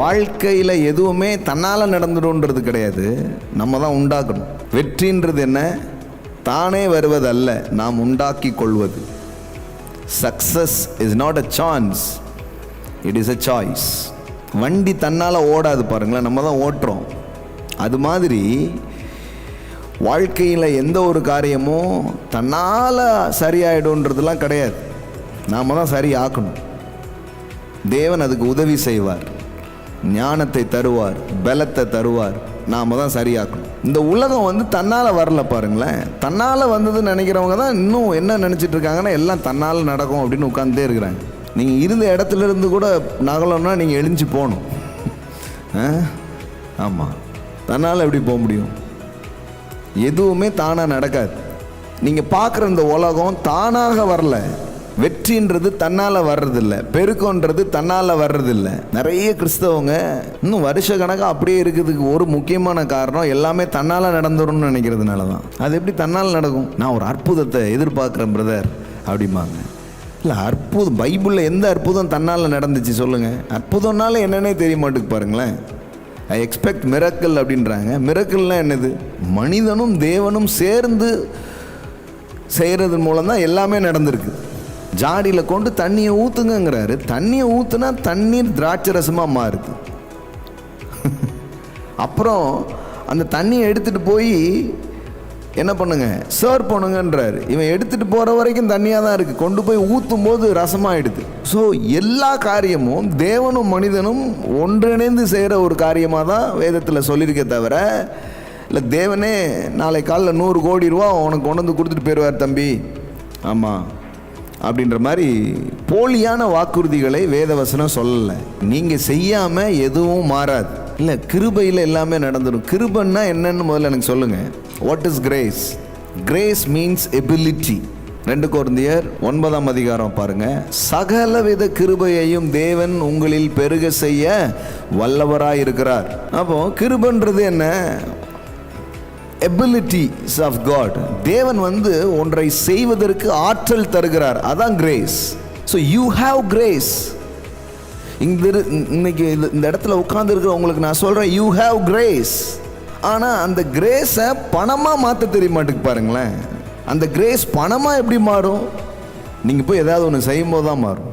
வாழ்க்கையில் எதுவுமே தன்னால் நடந்துடும்ன்றது கிடையாது. நம்ம தான் உண்டாக்கணும். வெற்றின்றது என்ன? தானே வருவதல்ல நாம் உண்டாக்கி கொள்வது. Success is not a chance it is a choice வண்டி தன்னால் ஓடாது பாருங்களேன் நம்ம தான் ஓட்டுறோம். அது மாதிரி வாழ்க்கையில் எந்த ஒரு காரியமும் தன்னால் சரியாயிடும்ன்றதுலாம் கிடையாது. நாம் தான் சரி ஆக்கணும். தேவன் அதுக்கு உதவி செய்வார். ஞானத்தை தருவார் பலத்தை தருவார். நாம் தான் சரியாக்கணும். இந்த உலகம் வந்து தன்னால் வரல பாருங்களேன். தன்னால் வந்ததுன்னு நினைக்கிறவங்க தான் இன்னும் என்ன நினச்சிட்டு இருக்காங்கன்னா எல்லாம் தன்னால் நடக்கும் அப்படின்னு உட்காந்துட்டே இருக்கிறாங்க. நீங்கள் இருந்த இடத்துல இருந்து கூட நகலம்னா நீங்கள் எழிஞ்சு போகணும். ஆமாம் தன்னால் எப்படி போக முடியும்? எதுவுமே தானாக நடக்காது. நீங்கள் பார்க்குற இந்த உலகம் தானாக வரல. வெற்றின்றது தன்னால் வர்றதில்ல. பெருக்கன்றது தன்னால் வர்றதில்ல. நிறைய கிறிஸ்தவங்க இன்னும் வருஷ கணக்காக அப்படியே இருக்கிறதுக்கு ஒரு முக்கியமான காரணம் எல்லாமே தன்னால் நடந்துரும்னு நினைக்கிறதுனால தான். அது எப்படி தன்னால் நடக்கும்? நான் ஒரு அற்புதத்தை எதிர்பார்க்குறேன் பிரதர் அப்படிம்பாங்க. இல்லை அற்புதம் பைபிளில் எந்த அற்புதம் தன்னால் நடந்துச்சு சொல்லுங்கள் அற்புதம்னால என்னன்னே தெரிய மாட்டுக்கு பாருங்களேன். ஐ எக்ஸ்பெக்ட் மிரக்கல் அப்படின்றாங்க. மிரக்கல்னால் என்னது? மனிதனும் தேவனும் சேர்ந்து செய்கிறது மூலம் தான் எல்லாமே நடந்திருக்கு. ஜாடியில் கொண்டு தண்ணியை ஊற்றுங்கிறாரு தண்ணியை ஊற்றுனா தண்ணீர் திராட்சை ரசமாக மாறுது. அப்புறம் அந்த தண்ணியை எடுத்துகிட்டு போய் என்ன பண்ணுங்க? சர்வ் பண்ணுங்கன்றார். இவன் எடுத்துகிட்டு போகிற வரைக்கும் தண்ணியாக தான் இருக்குது கொண்டு போய் ஊற்றும் போது ரசமாகிடுது ஸோ எல்லா காரியமும் தேவனும் மனிதனும் ஒன்றிணைந்து செய்கிற ஒரு காரியமாக தான் வேதத்தில் சொல்லியிருக்கே தவிர இல்லை தேவனே நாளை காலையில் நூறு கோடி ரூபா உனக்கு கொண்டு வந்து கொடுத்துட்டு போயிடுவார் தம்பி. ஆமாம் அப்படின்ற மாதிரி போலியான வாக்குறுதிகளை வேதவசனம் சொல்லலை. நீங்கள் செய்யாமல் எதுவும் மாறாது. இல்லை கிருபையில் எல்லாமே நடந்துடும் கிருபன்னா என்னன்னு முதல்ல எனக்கு சொல்லுங்கள் what is grace grace means ability ரெண்டு குழந்தையர் ஒன்பதாம் அதிகாரம் பாருங்க. சகலவித கிருபையையும் தேவன் உங்களில் பெருக செய்ய வல்லவராய் இருக்கிறார் அப்போ கிருபன்றது என்ன? எபிலிட்டிஸ் ஆஃப் காட் தேவன் வந்து ஒன்றை செய்வதற்கு ஆற்றல் தருகிறார். அதான் grace so you have grace இங்கே இரு- இன்னைக்கு இந்த இந்த இடத்துல உட்கார்ந்து உங்களுக்கு நான் சொல்கிறேன் யூ ஹாவ் கிரேஸ் ஆனால் அந்த கிரேஸை பணமாக மாற்ற தெரிய மாட்டேங்க பாருங்களேன். அந்த கிரேஸ் பணமாக எப்படி மாறும்? நீங்கள் போய் ஏதாவது ஒன்று செய்யும்போது தான் மாறும்.